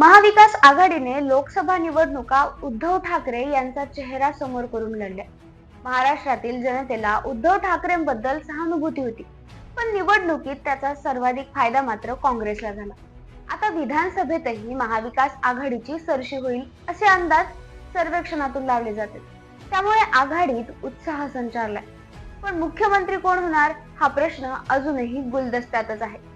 महाविकास आघाडीने लोकसभा निवडणुका उद्धव ठाकरे यांचा चेहरा समोर करून लढल्या. महाराष्ट्रातील जनतेला उद्धव ठाकरेंबद्दल सहानुभूती होती. पण निवडणुकीत त्याचा सर्वाधिक फायदा मात्र काँग्रेसला झाला. आता विधानसभेतही महाविकास आघाडीची सरशी होईल असे अंदाज सर्वेक्षणातून लावले जाते त्यामुळे आघाडीत उत्साह संचारलाय. पण मुख्यमंत्री कोण होणार हा प्रश्न अजूनही गुलदस्त्यातच आहे.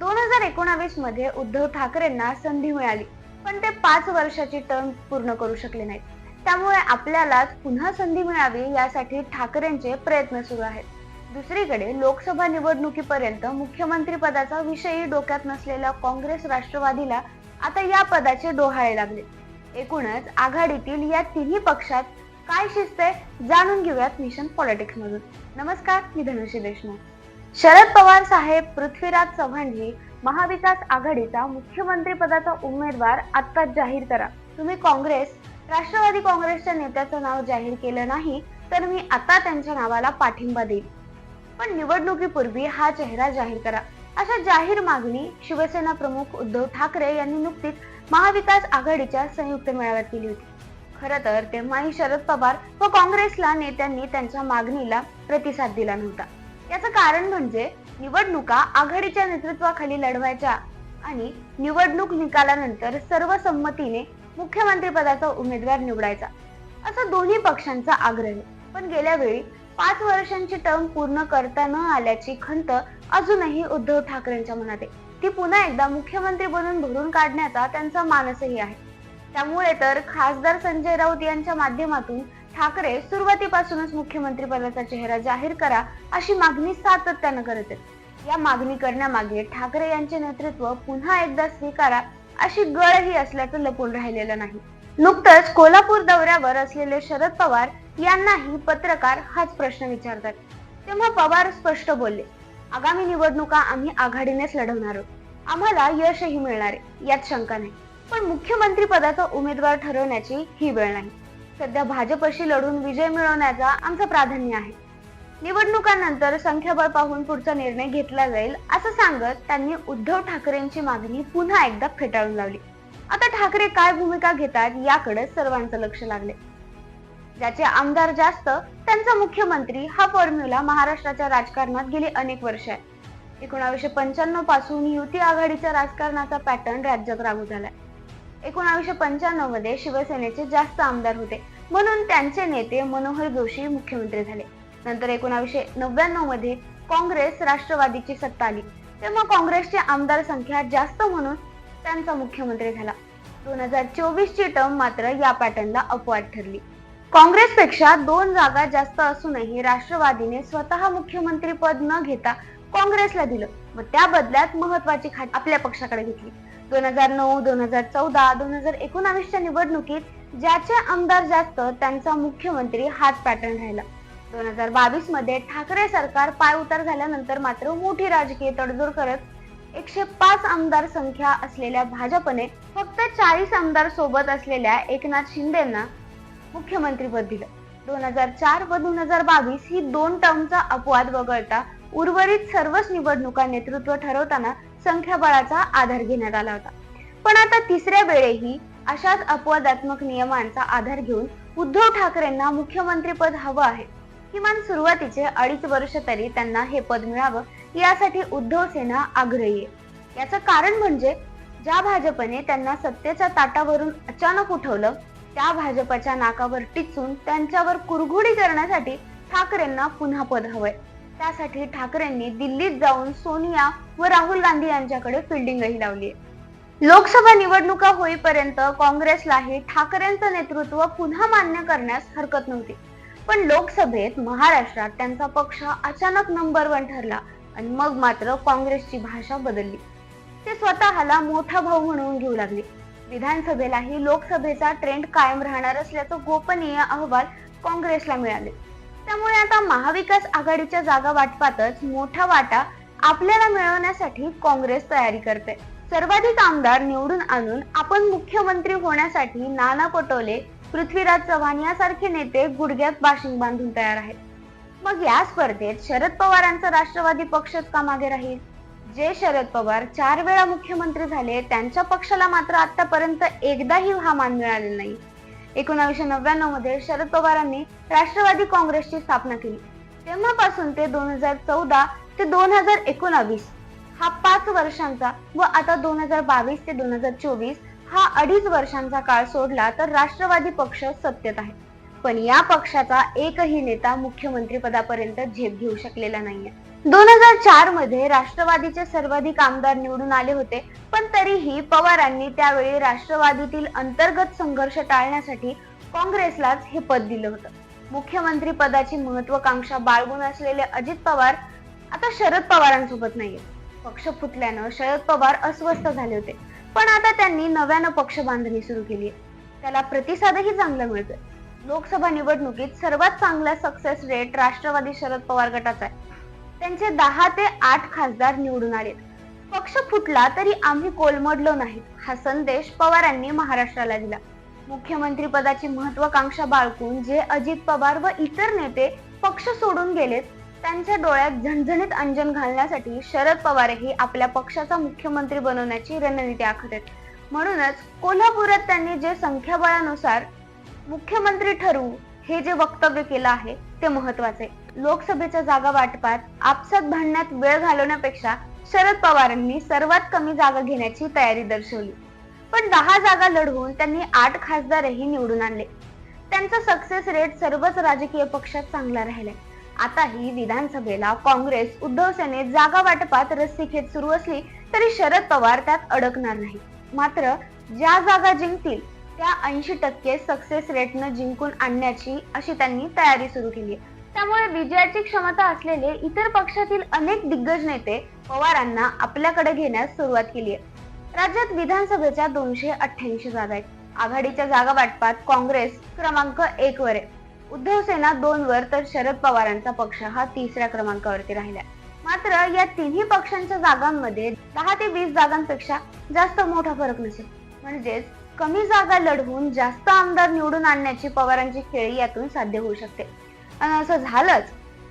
दोन हजार एकोणावीसमध्ये उद्धव ठाकरेंना संधी मिळाली पण ते पाच वर्षाची टर्म पूर्ण करू शकले नाहीत. त्यामुळे आपल्यालाच पुन्हा संधी मिळावी यासाठी ठाकरेंचे प्रयत्न सुरू आहेत. दुसरीकडे लोकसभा निवडणुकीपर्यंत मुख्यमंत्री पदाचा विषयी डोक्यात नसलेल्या काँग्रेस राष्ट्रवादीला आता या पदाचे डोहाळे लागले. एकूणच आघाडीतील या तिन्ही पक्षात काय शिस्त आहे जाणून घेऊयात मिशन पॉलिटिक्स मधून नमस्कार मी धनुषी देशमुख. शरद पवार साहेब पृथ्वीराज चव्हाणजी महाविकास आघाडीचा मुख्यमंत्री पदाचा उमेदवार आता जाहीर करा. तुम्ही काँग्रेस राष्ट्रवादी काँग्रेसच्या नेत्याचं नाव जाहीर केलं नाही तर मी आता त्यांच्या नावाला पाठिंबा देईल पण निवडणुकीपूर्वी हा चेहरा जाहीर करा. अशा जाहीर मागणी शिवसेना प्रमुख उद्धव ठाकरे यांनी नुकतीच महाविकास आघाडीच्या संयुक्त मेळाव्यात केली होती. खर तर तेव्हाही शरद पवार व काँग्रेसला नेत्यांनी त्यांच्या मागणीला प्रतिसाद दिला नव्हता. याचं कारण म्हणजे निवडणुका आघाडीच्या नेतृत्वाखाली लढवायच्या आणि निवडणूक निकालानंतर सर्वसंमतीने मुख्यमंत्री पदाचा उमेदवार निवडायचा. असा दोन्ही पक्षांचा आग्रह पण गेल्या वेळी पाच वर्षांची टर्म पूर्ण करता न आल्याची खंत अजूनही उद्धव ठाकरेंच्या मनात आहे. ती पुन्हा एकदा मुख्यमंत्री बनून भरून काढण्याचा त्यांचा मानसही आहे. त्यामुळे तर खासदार संजय राऊत यांच्या माध्यमातून ठाकरे सुरुवातीपासूनच मुख्यमंत्री पदाचा चेहरा जाहीर करा अशी मागणी सातत्यानं करत आहेत. या मागणी करण्यामागे ठाकरे यांचे नेतृत्व पुन्हा एकदा स्वीकारा अशी गळही असल्याचं लपून राहिलेलं नाही. नुकतंच कोल्हापूर दौऱ्यावर असलेले शरद पवार यांनाही पत्रकार हाच प्रश्न विचारतात. तेव्हा पवार स्पष्ट बोलले आगामी निवडणुका आम्ही आघाडीनेच लढवणार आहोत. आम्हाला यशही मिळणार आहे यात शंका नाही. पण मुख्यमंत्री पदाचा उमेदवार ठरवण्याची ही वेळ नाही. सध्या भाजपशी लढून विजय मिळवण्याचा आमचं प्राधान्य आहे. निवडणुकांनंतर संख्याबळ पाहून पुढचा निर्णय घेतला जाईल असं सांगत त्यांनी उद्धव ठाकरेंची मागणी पुन्हा एकदा फेटाळून लावली. आता ठाकरे काय भूमिका घेतात याकडे सर्वांचं लक्ष लागले. ज्याचे आमदार जास्त त्यांचा मुख्यमंत्री हा फॉर्म्युला महाराष्ट्राच्या राजकारणात गेली अनेक वर्ष आहे. एकोणावीसशे पंच्याण्णवपासून युती आघाडीच्या राजकारणाचा पॅटर्न राज्यात लागू झालाय. एकोणावीसशे पंच्याण्णवमध्ये शिवसेनेचे जास्त आमदार होते. म्हणून त्यांचे नेते मनोहर जोशी मुख्यमंत्री झाले. नंतर एकोणावीसशे नव्याण्णवमध्ये काँग्रेस राष्ट्रवादीची सत्ता आली. तेव्हा काँग्रेसची आमदार संख्या जास्त म्हणून त्यांचा मुख्यमंत्री झाला. दोन हजार चोवीस ची टर्म मात्र या पॅटर्नला अपवाद ठरली. काँग्रेसपेक्षा दोन जागा जास्त असूनही राष्ट्रवादीने स्वतः मुख्यमंत्री पद न घेता काँग्रेसला दिलं व त्या बदल्यात महत्वाची खाती आपल्या पक्षाकडे घेतली. दोन हजार नऊ दोन हजार चौदा दोन हजार एकोणावीसच्या निवडणुकीत ज्याचे आमदार जास्त त्यांचा मुख्यमंत्री हाच पॅटर्न राहिला. दोन हजार बावीसमध्ये ठाकरे सरकार पाय उतार झाल्यानंतर मात्र मोठी राजकीय तडजोड करत एकशे पाच आमदार संख्या असलेल्या भाजपने फक्त चाळीस आमदार सोबत असलेल्या एकनाथ शिंदेना मुख्यमंत्रीपद दिलं. दोन हजार चार व दोन हजार बावीस ही दोन टर्मचा अपवाद वगळता उर्वरित सर्वच निवडणुका नेतृत्व ठरवताना संख्याबळाचा आधार घेण्यात आला होता. पण आता तिसऱ्या वेळेही अशाच अपवादात्मक नियमांचा आधार घेऊन उद्धव ठाकरेंना मुख्यमंत्रीपद हवं आहे. किमान सुरुवातीचे अडीच वर्ष तरी त्यांना हे पद मिळावं यासाठी उद्धव सेना आग्रही आहे. याचं कारण म्हणजे ज्या भाजपने त्यांना सत्तेच्या ताटावरून अचानक उठवलं त्या भाजपच्या नाकावर टिचून त्यांच्यावर कुरघोडी करण्यासाठी ठाकरेंना पुन्हा पद हवंय. त्यासाठी ठाकरेंनी दिल्लीत जाऊन सोनिया व राहुल गांधी यांच्याकडे फिल्डिंगही लावली लोकसभा निवडणुका होईपर्यंत काँग्रेसलाही ठाकरेंचं नेतृत्व पुन्हा मान्य करण्यास हरकत नव्हती. पण लोकसभेत महाराष्ट्रात त्यांचा पक्ष अचानक नंबर वन ठरला आणि मग मात्र काँग्रेसची भाषा बदलली. ते स्वतःला मोठा भाऊ म्हणून घेऊ लागले. विधानसभेलाही लोकसभेचा ट्रेंड कायम राहणार असल्याचं गोपनीय अहवाल काँग्रेसला मिळाले. त्यामुळे आता महाविकास आघाडीच्या जागा वाटपातच मोठा वाटा आपल्याला मिळवण्यासाठी काँग्रेस तयारी करते. सर्वाधिक आमदार निवडून आणून आपण मुख्यमंत्री होण्यासाठी नाना पटोले पृथ्वीराज चव्हाण यासारखे नेते गुडघ्यात बाशिंग बांधून तयार आहेत. मग या स्पर्धेत शरद पवारांचा राष्ट्रवादी पक्षच का मागे राहील? जे शरद पवार चार वेळा मुख्यमंत्री झाले त्यांच्या पक्षाला मात्र आतापर्यंत एकदाही हा मान मिळालेला नाही. एकोणावीसशे नव्याण्णवमध्ये शरद पवारांनी राष्ट्रवादी काँग्रेसची स्थापना केली. तेव्हापासून ते दोन हजार चौदा ते दोन हजार एकोणावीस हा पाच वर्षांचा व आता दोन हजार बावीस ते दोन हजार चोवीस हा अडीच वर्षांचा काळ सोडला तर राष्ट्रवादी पक्ष सत्तेत आहे. पण या पक्षाचा एकही नेता मुख्यमंत्री पदापर्यंत झेप घेऊ शकलेला नाहीये. दोन हजार चारमध्ये राष्ट्रवादीचे सर्वाधिक आमदार निवडून आले होते पण तरीही पवारांनी त्यावेळी राष्ट्रवादीतील अंतर्गत संघर्ष टाळण्यासाठी काँग्रेसलाच हे पद दिलं होतं. मुख्यमंत्री पदाची महत्वाकांक्षा बाळगून असलेले अजित पवार आता शरद पवारांसोबत नाहीये पक्ष फुटल्यानं शरद पवार अस्वस्थ झाले होते. पण आता त्यांनी नव्यानं पक्ष बांधणी सुरू केली आहे. त्याला प्रतिसादही चांगला मिळतोय. लोकसभा निवडणुकीत सर्वात चांगला सक्सेस रेट राष्ट्रवादी शरद पवार गटाचा आहे. त्यांचे दहा ते आठ खासदार निवडून आले पक्ष फुटला तरी आम्ही कोलमडलो नाहीत हा संदेश पवारांनी महाराष्ट्राला दिला. मुख्यमंत्री पदाची महत्वाकांक्षा बाळगून जे अजित पवार व इतर नेते पक्ष सोडून गेलेत त्यांच्या डोळ्यात झणझणीत अंजन घालण्यासाठी शरद पवारही आपल्या पक्षाचा मुख्यमंत्री बनवण्याची रणनीती आखत आहेत. म्हणूनच कोल्हापुरात त्यांनी जे संख्याबळानुसार मुख्यमंत्री ठरवू हे जे वक्तव्य केलं आहे ते महत्त्वाचे लोकसभेच्या जागा वाटपात आपसात भांडण्यात वेळ घालवण्यापेक्षा शरद पवारांनी सर्वात कमी जागा घेण्याची तयारी दर्शवली. पण दहा जागा लढवून त्यांनी आठ खासदारही निवडून आणले. त्यांचा सक्सेस रेट सर्वच राजकीय पक्षात चांगला राहिलाय. आताही विधानसभेला काँग्रेस उद्धव सेनेत जागा वाटपात रस्सीखेच सुरू असली तरी शरद पवार त्यात अडकणार नाही. मात्र ज्या जागा जिंकतील त्या ऐंशी टक्के सक्सेस रेटनं जिंकून आणण्याची अशी त्यांनी तयारी सुरू केली आहे. त्यामुळे विजयाची क्षमता असलेले इतर पक्षातील अनेक दिग्गज नेते पवारांना आपल्याकडे घेण्यास सुरुवात केली आहे. राज्यात विधानसभेच्या दोनशे अठ्ठ्याऐंशी जागा आहेत. आघाडीच्या जागा वाटपात काँग्रेस क्रमांक एक वर आहे. उद्धव सेना दोन वर तर शरद पवारांचा पक्ष हा तिसऱ्या क्रमांकावरती राहिलाय. मात्र या तिन्ही पक्षांच्या जागांमध्ये दहा ते वीस जागांपेक्षा जास्त मोठा फरक नसेल. म्हणजेच कमी जागा लढवून जास्त आमदार निवडून आणण्याची पवारांची खेळी यातून साध्य होऊ शकते. आणि असं झालंच.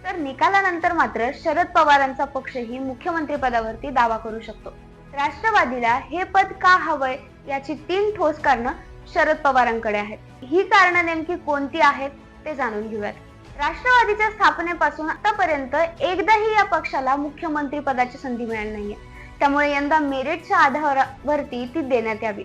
तर निकालानंतर मात्र शरद पवारांचा पक्षही मुख्यमंत्री पदावरती दावा करू शकतो. राष्ट्रवादीला हे पद का हवंय याची तीन ठोस कारणं शरद पवारांकडे आहेत. ही कारणं नेमकी कोणती आहेत ते जाणून घेऊयात. राष्ट्रवादीच्या स्थापनेपासून आतापर्यंत एकदाही या पक्षाला मुख्यमंत्री पदाची संधी मिळाली नाहीये. त्यामुळे यंदा मेरिटच्या आधारावरती ती देण्यात यावी.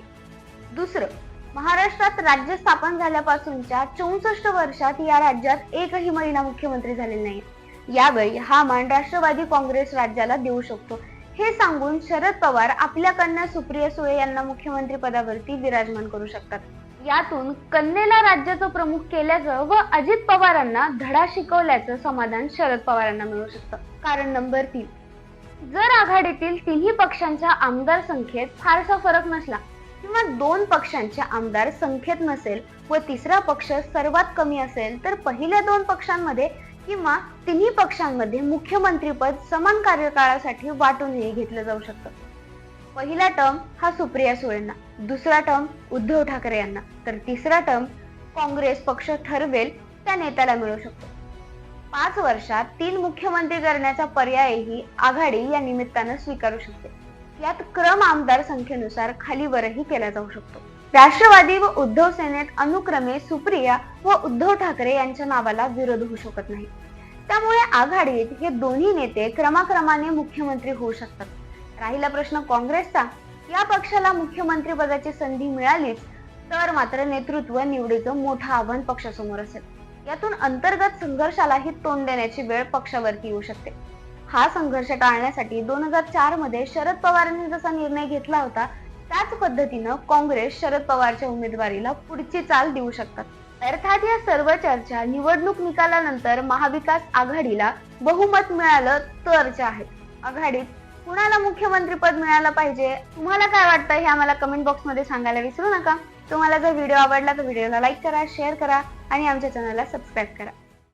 दुसरं महाराष्ट्रात राज्य स्थापन झाल्यापासूनच्या चौसष्ट वर्षात या राज्यात एकही महिला मुख्यमंत्री झालेली नाही. यावेळी हा मान राष्ट्रवादी काँग्रेस राज्याला देऊ शकतो. हे सांगून शरद पवार आपल्या कन्या सुप्रिया सुळे यांना मुख्यमंत्री पदावरती विराजमान करू शकतात. यातून कन्येला राज्याचं प्रमुख केल्याचं व अजित पवारांना धडा शिकवल्याचं समाधान शरद पवारांना मिळू शकतं. कारण नंबर तीन जर आघाडीतील तिन्ही पक्षांच्या आमदार संख्येत फारसा फरक नसला किंवा दोन पक्षांचे आमदार संख्येत नसेल व तिसरा पक्ष सर्वात कमी असेल तर पहिल्या दोन पक्षांमध्ये किंवा तिन्ही पक्षांमध्ये मुख्यमंत्रीपद समान कार्यकाळासाठी वाटूनही घेतलं जाऊ शकतं. पहिला टर्म हा सुप्रिया सुळेंना दुसरा टर्म उद्धव ठाकरे यांना तर तिसरा टर्म काँग्रेस पक्ष ठरवेल त्या नेत्याला मिळू शकतो. पाच वर्षात तीन मुख्यमंत्री करण्याचा पर्यायही आघाडी या निमित्तानं स्वीकारू शकते. यात क्रम आमदार संख्येनुसार खालीवरही केला जाऊ शकतो. राष्ट्रवादी व उद्धव सेनेत अनुक्रमे सुप्रिया व उद्धव ठाकरे यांच्या नावाला विरोध होऊ शकत नाही. त्यामुळे आघाडीत हे दोन्ही नेते क्रमाक्रमाने मुख्यमंत्री होऊ शकतात. राहिला प्रश्न काँग्रेसचा. या पक्षाला मुख्यमंत्री पदाची संधी मिळालीच तर मात्र नेतृत्व निवडीचं मोठं आव्हान पक्षासमोर असेल. यातून अंतर्गत संघर्षालाही तोंड देण्याची वेळ पक्षावरती येऊ शकते. हा संघर्ष टाळण्यासाठी दोन हजार चारमध्ये शरद पवारांनी जसा निर्णय घेतला होता त्याच पद्धतीनं काँग्रेस शरद पवारच्या उमेदवारीला पुढची चाल देऊ शकतात. अर्थात या सर्व चर्चा निवडणूक निकालानंतर महाविकास आघाडीला बहुमत मिळालं तरच्या आहेत आघाडीत कुणाला मुख्यमंत्री पद मिळालं पाहिजे? तुम्हाला काय वाटतं हे आम्हाला कमेंट बॉक्समध्ये सांगायला विसरू नका. तुम्हाला जर व्हिडिओ आवडला तर व्हिडिओला लाईक करा शेअर करा आणि आमच्या चॅनलला सबस्क्राईब करा.